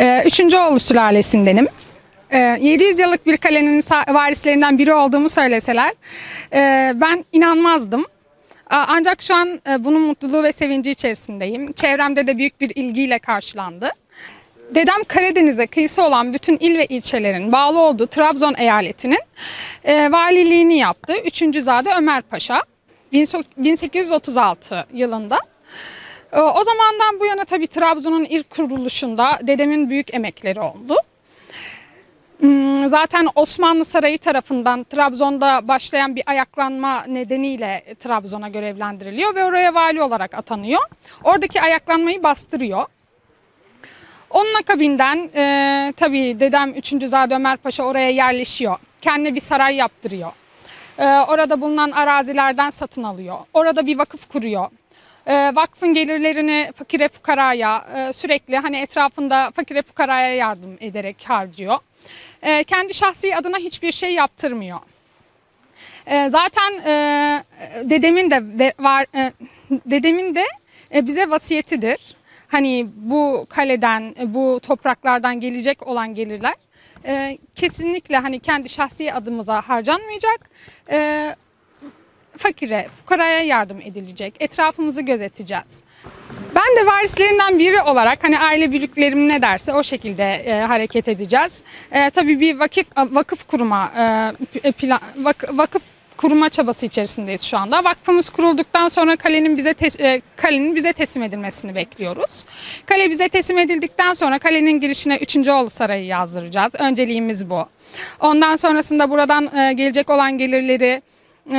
Ee, Üçüncü oğlu sülalesindenim. Ee, 700 yıllık bir kalenin varislerinden biri olduğumu söyleseler e, ben inanmazdım. Ancak şu an e, bunun mutluluğu ve sevinci içerisindeyim. Çevremde de büyük bir ilgiyle karşılandı. Dedem Karadeniz'e kıyısı olan bütün il ve ilçelerin bağlı olduğu Trabzon eyaletinin e, valiliğini yaptı. Üçüncü Zade Ömer Paşa 1836 yılında. E, O zamandan bu yana tabii Trabzon'un ilk kuruluşunda dedemin büyük emekleri oldu. Hmm, Zaten Osmanlı Sarayı tarafından Trabzon'da başlayan bir ayaklanma nedeniyle Trabzon'a görevlendiriliyor ve oraya vali olarak atanıyor. Oradaki ayaklanmayı bastırıyor. Onun akabinden e, tabii dedem 3. Zade Ömer Paşa oraya yerleşiyor. Kendine bir saray yaptırıyor. E, orada bulunan arazilerden satın alıyor. Orada bir vakıf kuruyor. E, vakfın gelirlerini fakire fukaraya e, sürekli hani etrafında fakire fukaraya yardım ederek harcıyor. E, kendi şahsi adına hiçbir şey yaptırmıyor. E, zaten e, dedemin de var e, dedemin de bize vasiyetidir. Hani bu kaleden, bu topraklardan gelecek olan gelirler e, kesinlikle hani kendi şahsi adımıza harcanmayacak. E, fakire, fukaraya yardım edilecek. Etrafımızı gözeteceğiz. Ben de varislerinden biri olarak hani aile büyüklerim ne derse o şekilde e, hareket edeceğiz. E, tabii bir vakıf vakıf kurma e, plan vak- vakıf kurma çabası içerisindeyiz şu anda. Vakfımız kurulduktan sonra kalenin bize tes- e, kalenin bize teslim edilmesini bekliyoruz. Kale bize teslim edildikten sonra kalenin girişine 3. Oğlu Sarayı yazdıracağız. Önceliğimiz bu. Ondan sonrasında buradan e, gelecek olan gelirleri e,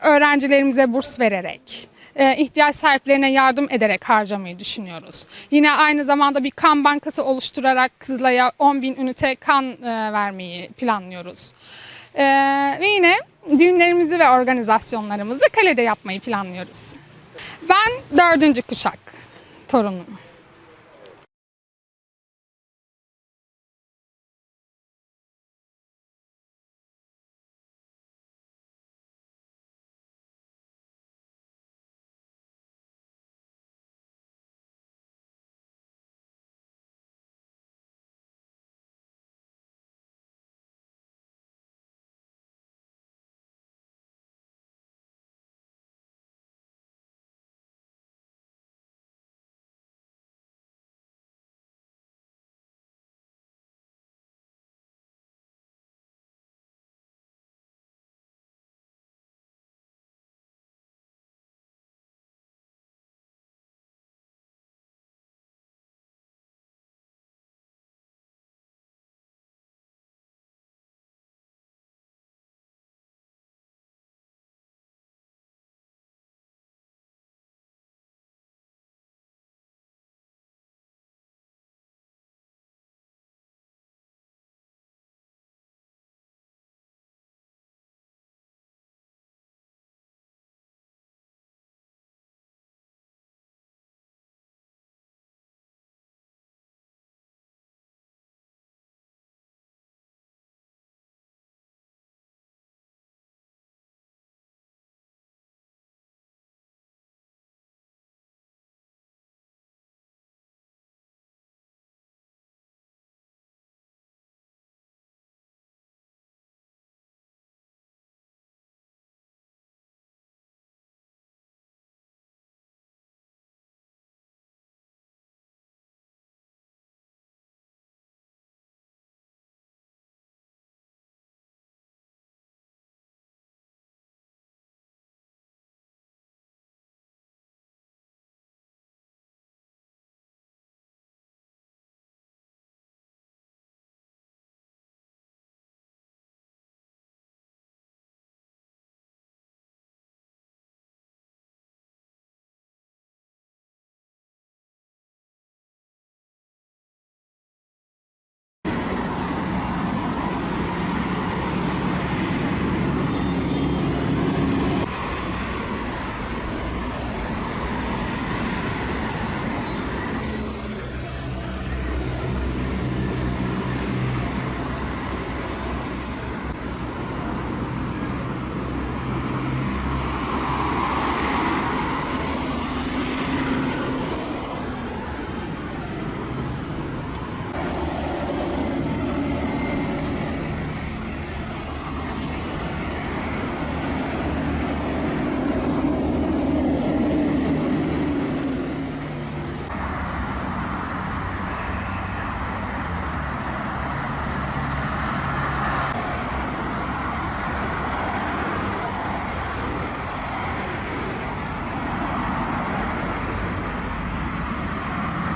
öğrencilerimize burs vererek, e, ihtiyaç sahiplerine yardım ederek harcamayı düşünüyoruz. Yine aynı zamanda bir kan bankası oluşturarak Kızılay'a 10 bin ünite kan e, vermeyi planlıyoruz. E, ve yine düğünlerimizi ve organizasyonlarımızı kalede yapmayı planlıyoruz. Ben dördüncü kuşak torunum.